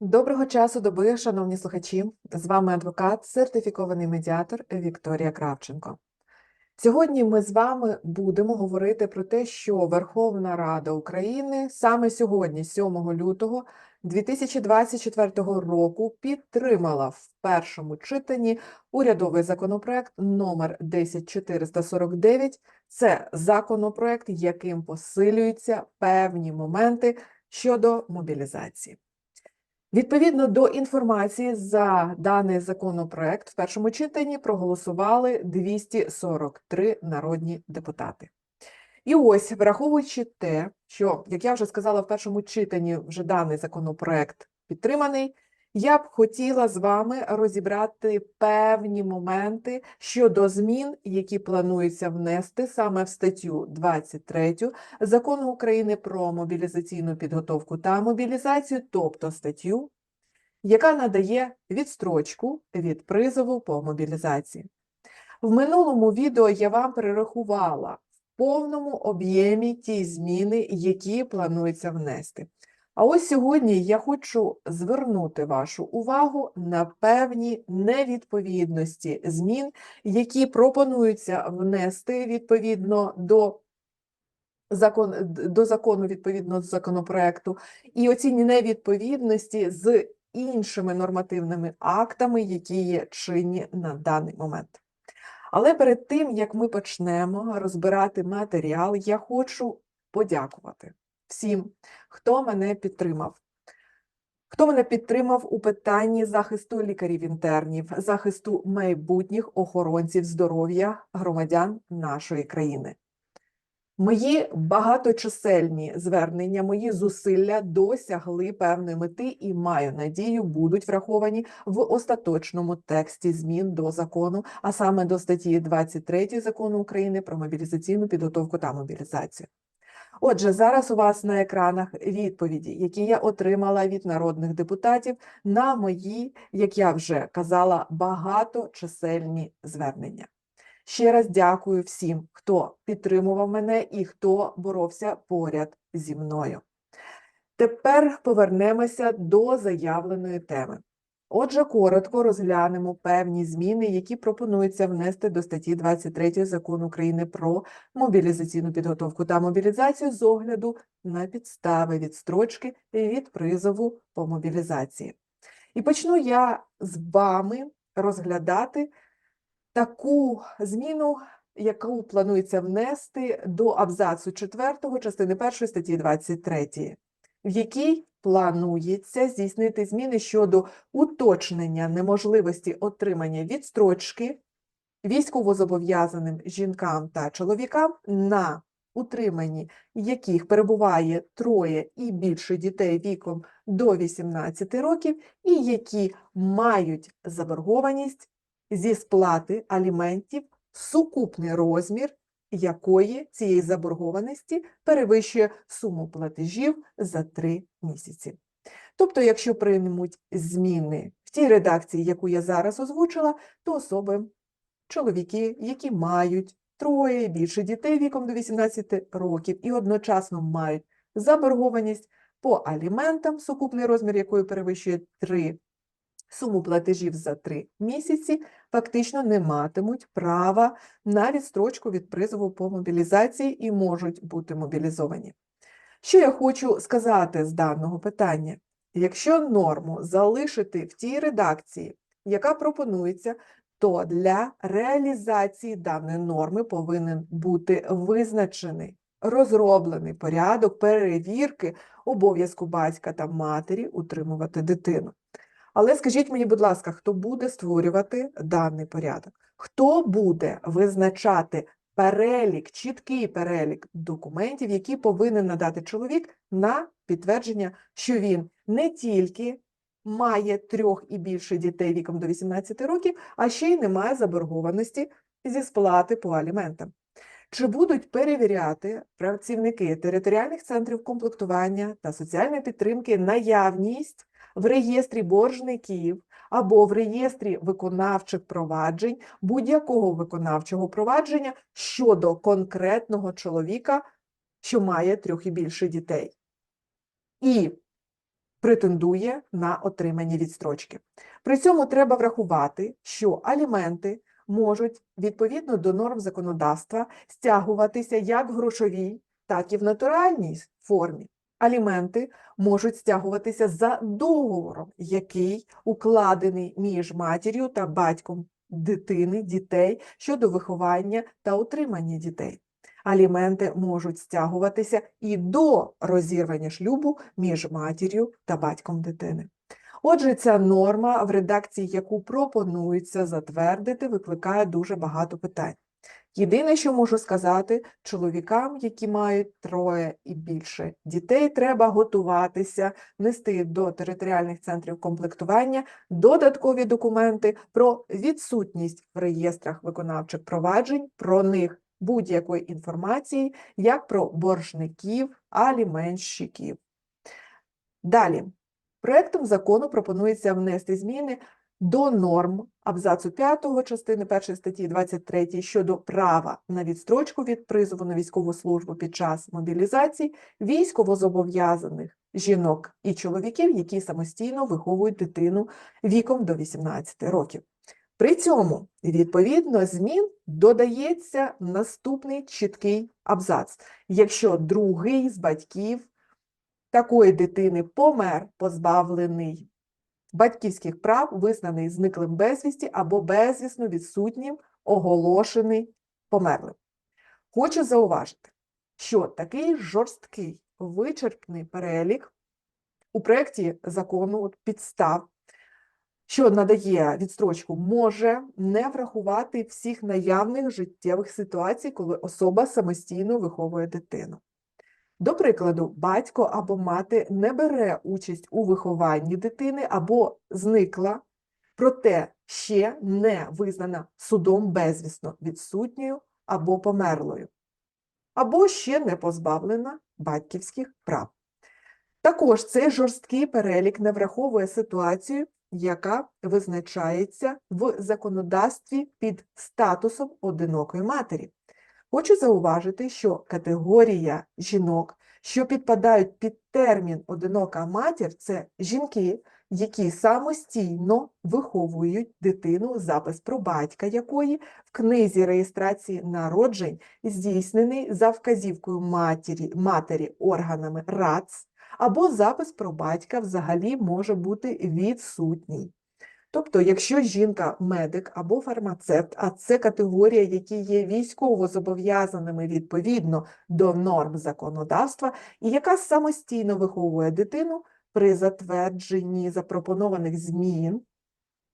Доброго часу доби, шановні слухачі. З вами адвокат, сертифікований медіатор Вікторія Кравченко. Сьогодні ми з вами будемо говорити про те, що Верховна Рада України саме сьогодні, 7 лютого 2024 року, підтримала в першому читанні урядовий законопроект номер 10449. Це законопроект, яким посилюються певні моменти щодо мобілізації. Відповідно до інформації за даний законопроект в першому читанні проголосували 243 народні депутати. І ось, враховуючи те, що, як я вже сказала, в першому читанні вже даний законопроект підтриманий, я б хотіла з вами розібрати певні моменти щодо змін, які планується внести саме в статтю 23 Закону України про мобілізаційну підготовку та мобілізацію, тобто статтю, яка надає відстрочку від призову по мобілізації. В минулому відео я вам перерахувала в повному об'ємі ті зміни, які планується внести. А ось сьогодні я хочу звернути вашу увагу на певні невідповідності змін, які пропонуються внести відповідно до закон, до закону відповідно до законопроекту, і оці невідповідності з іншими нормативними актами, які є чинні на даний момент. Але перед тим, як ми почнемо розбирати матеріал, я хочу подякувати всім, хто мене підтримав. Хто мене підтримав у питанні захисту лікарів-інтернів, захисту майбутніх охоронців здоров'я громадян нашої країни? Мої багаточисельні звернення, мої зусилля досягли певної мети і маю надію, будуть враховані в остаточному тексті змін до закону, а саме до статті 23 закону України про мобілізаційну підготовку та мобілізацію. Отже, зараз у вас на екранах відповіді, які я отримала від народних депутатів на мої, як я вже казала, багаточисельні звернення. Ще раз дякую всім, хто підтримував мене і хто боровся поряд зі мною. Тепер повернемося до заявленої теми. Отже, коротко розглянемо певні зміни, які пропонується внести до статті 23 Закону України про мобілізаційну підготовку та мобілізацію з огляду на підстави відстрочки від призову по мобілізації. І почну я з вами розглядати таку зміну, яку планується внести до абзацу 4 частини 1 статті 23, в якій планується здійснити зміни щодо уточнення неможливості отримання відстрочки військовозобов'язаним жінкам та чоловікам, на утриманні яких перебуває троє і більше дітей віком до 18 років, і які мають заборгованість зі сплати аліментів сукупний розмір якої цієї заборгованості перевищує суму платежів за три місяці. Тобто, якщо приймуть зміни в тій редакції, яку я зараз озвучила, то особи, чоловіки, які мають троє і більше дітей віком до 18 років і одночасно мають заборгованість по аліментам, сукупний розмір якої перевищує 3 суму платежів за три місяці фактично не матимуть права на відстрочку від призову по мобілізації і можуть бути мобілізовані. Що я хочу сказати з даного питання? Якщо норму залишити в тій редакції, яка пропонується, то для реалізації даної норми повинен бути визначений розроблений порядок перевірки обов'язку батька та матері утримувати дитину. Але скажіть мені, будь ласка, хто буде створювати даний порядок? Хто буде визначати перелік, чіткий перелік документів, які повинен надати чоловік на підтвердження, що він не тільки має трьох і більше дітей віком до 18 років, а ще й не має заборгованості зі сплати по аліментам? Чи будуть перевіряти працівники територіальних центрів комплектування та соціальної підтримки наявність в реєстрі боржників або в реєстрі виконавчих проваджень будь-якого виконавчого провадження щодо конкретного чоловіка, що має трьох і більше дітей. І претендує на отримання відстрочки. При цьому треба врахувати, що аліменти можуть відповідно до норм законодавства стягуватися як в грошовій, так і в натуральній формі. Аліменти можуть стягуватися за договором, який укладений між матір'ю та батьком дитини, дітей щодо виховання та утримання дітей. Аліменти можуть стягуватися і до розірвання шлюбу між матір'ю та батьком дитини. Отже, ця норма, в редакції, яку пропонується затвердити, викликає дуже багато питань. Єдине, що можу сказати, чоловікам, які мають троє і більше дітей, треба готуватися, нести до територіальних центрів комплектування додаткові документи про відсутність в реєстрах виконавчих проваджень про них будь-якої інформації, як про боржників, аліменщиків. Далі. Проектом закону пропонується внести зміни до норм абзацу 5 частини 1 статті 23 щодо права на відстрочку від призову на військову службу під час мобілізації військовозобов'язаних жінок і чоловіків, які самостійно виховують дитину віком до 18 років. При цьому, відповідно, змін додається наступний чіткий абзац. Якщо другий з батьків такої дитини помер позбавлений батьківських прав, визнаний зниклим безвісті або безвісно відсутнім, оголошений померлим. Хочу зауважити, що такий жорсткий вичерпний перелік у проєкті закону підстав, що надає відстрочку, може не врахувати всіх наявних життєвих ситуацій, коли особа самостійно виховує дитину. До прикладу, батько або мати не бере участь у вихованні дитини або зникла, проте ще не визнана судом безвісно відсутньою або померлою, або ще не позбавлена батьківських прав. Також цей жорсткий перелік не враховує ситуацію, яка визначається в законодавстві під статусом одинокої матері. Хочу зауважити, що категорія жінок, що підпадають під термін одинока матір, це жінки, які самостійно виховують дитину, запис про батька якої в книзі реєстрації народжень здійснений за вказівкою матері, матері органами РАЦ, або запис про батька взагалі може бути відсутній. Тобто, якщо жінка медик або фармацевт, а це категорія, які є військово зобов'язаними відповідно до норм законодавства, і яка самостійно виховує дитину при затвердженні запропонованих змін,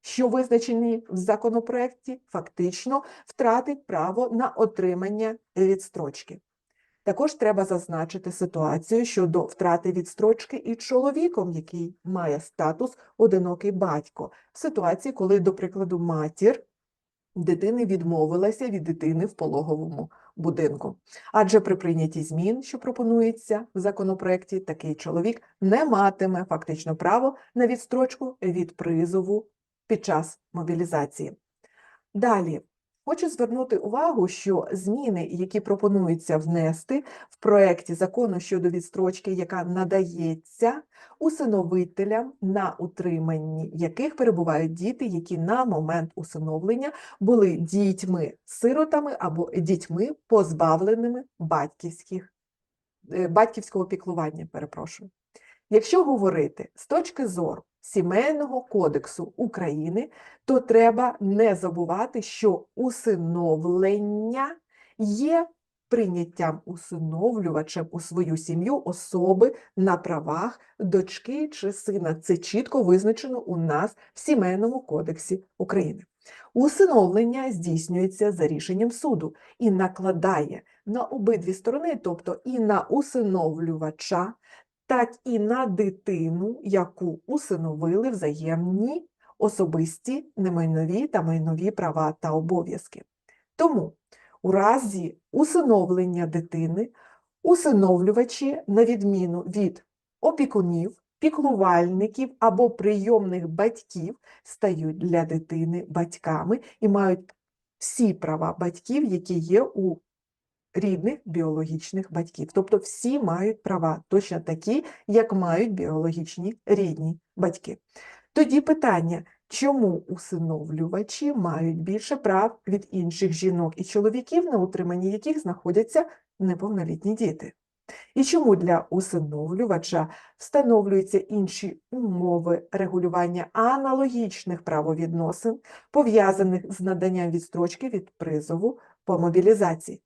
що визначені в законопроекті, фактично втратить право на отримання відстрочки. Також треба зазначити ситуацію щодо втрати відстрочки і чоловіком, який має статус одинокий батько, в ситуації, коли, до прикладу, матір дитини відмовилася від дитини в пологовому будинку. Адже при прийнятті змін, що пропонується в законопроекті, такий чоловік не матиме фактично право на відстрочку від призову під час мобілізації. Далі. Хочу звернути увагу, що зміни, які пропонуються внести в проєкті закону щодо відстрочки, яка надається усиновителям, на утриманні яких перебувають діти, які на момент усиновлення були дітьми-сиротами або дітьми, позбавленими батьківських, е, батьківського піклування. Перепрошую. Якщо говорити з точки зору Сімейного кодексу України, то треба не забувати, що усиновлення є прийняттям усиновлювачем у свою сім'ю особи на правах дочки чи сина. Це чітко визначено у нас в Сімейному кодексі України. Усиновлення здійснюється за рішенням суду і накладає на обидві сторони, тобто і на усиновлювача, так і на дитину, яку усиновили взаємні особисті немайнові та майнові права та обов'язки. Тому у разі усиновлення дитини усиновлювачі, на відміну від опікунів, піклувальників або прийомних батьків, стають для дитини батьками і мають всі права батьків, які є у рідних біологічних батьків. Тобто всі мають права точно такі, як мають біологічні рідні батьки. Тоді питання, чому усиновлювачі мають більше прав від інших жінок і чоловіків, на утриманні яких знаходяться неповнолітні діти? І чому для усиновлювача встановлюються інші умови регулювання аналогічних правовідносин, пов'язаних з наданням відстрочки від призову по мобілізації?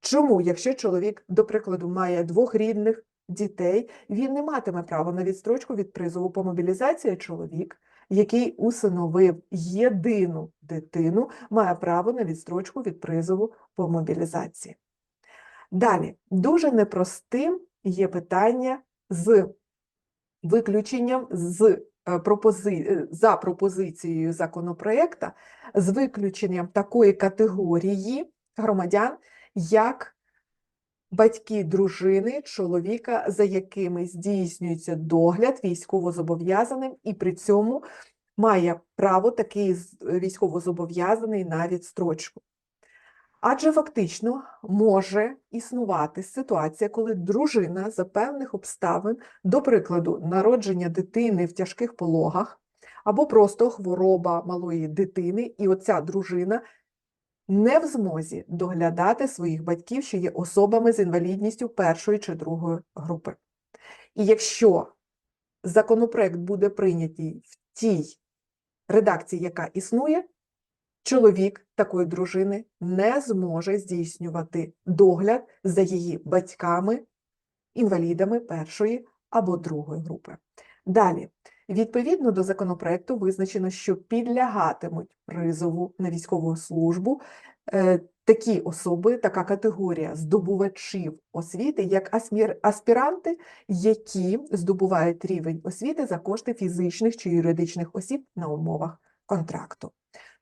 Чому, якщо чоловік, до прикладу, має двох рідних дітей, він не матиме права на відстрочку від призову по мобілізації, чоловік, який усиновив єдину дитину, має право на відстрочку від призову по мобілізації. Далі, дуже непростим є питання з виключенням з е, пропози... е, за пропозицією законопроекта, з виключенням такої категорії громадян, як батьки дружини, чоловіка, за якими здійснюється догляд військовозобов'язаним, і при цьому має право такий військовозобов'язаний на відстрочку. Адже фактично може існувати ситуація, коли дружина за певних обставин, до прикладу, народження дитини в тяжких пологах, або просто хвороба малої дитини, і оця дружина не в змозі доглядати своїх батьків, що є особами з інвалідністю першої чи другої групи. І якщо законопроект буде прийнятий в тій редакції, яка існує, чоловік такої дружини не зможе здійснювати догляд за її батьками, інвалідами першої або другої групи. Далі, відповідно до законопроекту, визначено, що підлягатимуть призову на військову службу е, такі особи, така категорія здобувачів освіти, як аспіранти, які здобувають рівень освіти за кошти фізичних чи юридичних осіб на умовах контракту.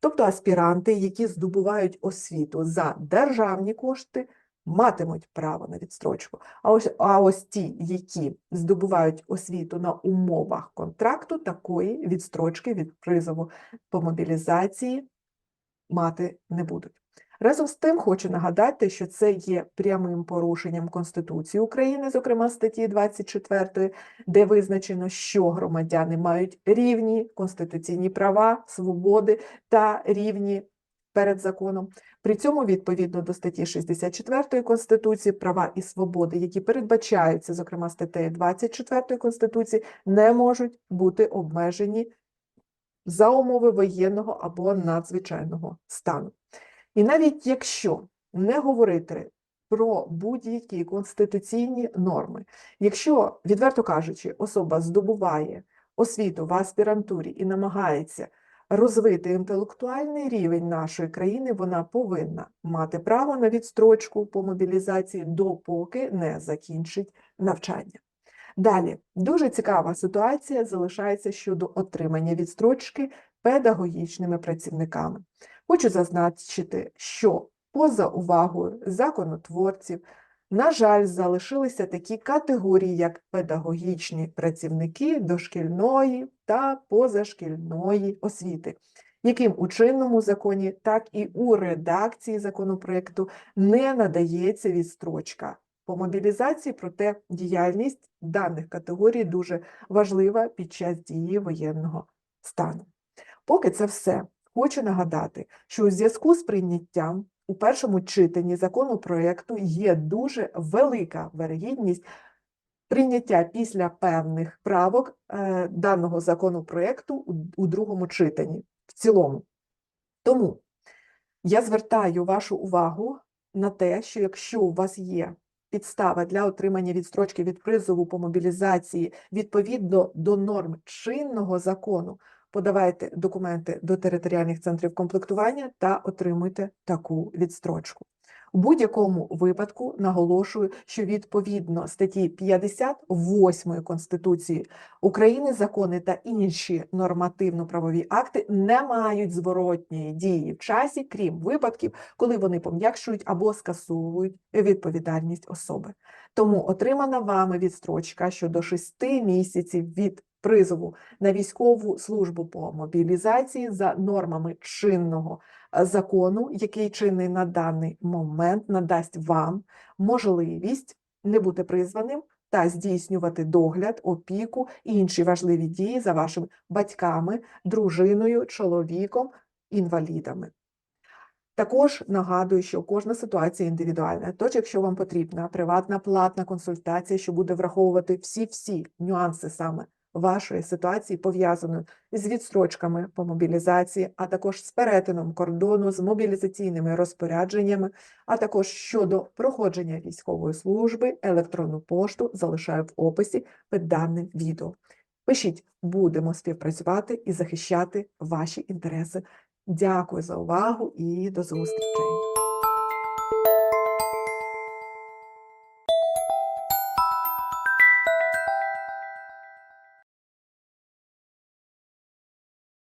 Тобто аспіранти, які здобувають освіту за державні кошти, матимуть право на відстрочку. А ось, а ось ті, які здобувають освіту на умовах контракту, такої відстрочки від призову по мобілізації мати не будуть. Разом з тим хочу нагадати, що це є прямим порушенням Конституції України, зокрема статті 24, де визначено, що громадяни мають рівні конституційні права, свободи та рівні перед законом. При цьому, відповідно до статті 64 Конституції, права і свободи, які передбачаються, зокрема статтею 24 Конституції, не можуть бути обмежені за умови воєнного або надзвичайного стану. І навіть якщо не говорити про будь-які конституційні норми, якщо, відверто кажучи, особа здобуває освіту в аспірантурі і намагається розвити інтелектуальний рівень нашої країни, вона повинна мати право на відстрочку по мобілізації, допоки не закінчить навчання. Далі, дуже цікава ситуація залишається щодо отримання відстрочки педагогічними працівниками. Хочу зазначити, що поза увагою законотворців, на жаль, залишилися такі категорії, як педагогічні працівники дошкільної та позашкільної освіти, яким у чинному законі, так і у редакції законопроекту не надається відстрочка по мобілізації, проте діяльність даних категорій дуже важлива під час дії воєнного стану. Поки це все, хочу нагадати, що у зв'язку з прийняттям у першому читанні законопроекту є дуже велика вергідність прийняття після певних правок е, даного законопроекту у другому читанні в цілому. Тому я звертаю вашу увагу на те, що якщо у вас є підстава для отримання відстрочки від призову по мобілізації відповідно до норм чинного закону, подавайте документи до територіальних центрів комплектування та отримуйте таку відстрочку. У будь-якому випадку наголошую, що відповідно статті 58 Конституції України закони та інші нормативно-правові акти не мають зворотньої дії в часі, крім випадків, коли вони пом'якшують або скасовують відповідальність особи. Тому отримана вами відстрочка щодо 6 місяців від призову на військову службу по мобілізації за нормами чинного е, закону, який чинний на даний момент, надасть вам можливість не бути призваним та здійснювати догляд, опіку і інші важливі дії за вашими батьками, дружиною, чоловіком, інвалідами. Також нагадую, що кожна ситуація індивідуальна. Тож, якщо вам потрібна приватна платна консультація, що буде враховувати всі-всі нюанси саме вашої ситуації, пов'язаної з відстрочками по мобілізації, а також з перетином кордону, з мобілізаційними розпорядженнями, а також щодо проходження військової служби, електронну пошту залишаю в описі під даним відео. Пишіть, будемо співпрацювати і захищати ваші інтереси. Дякую за увагу і до зустрічей!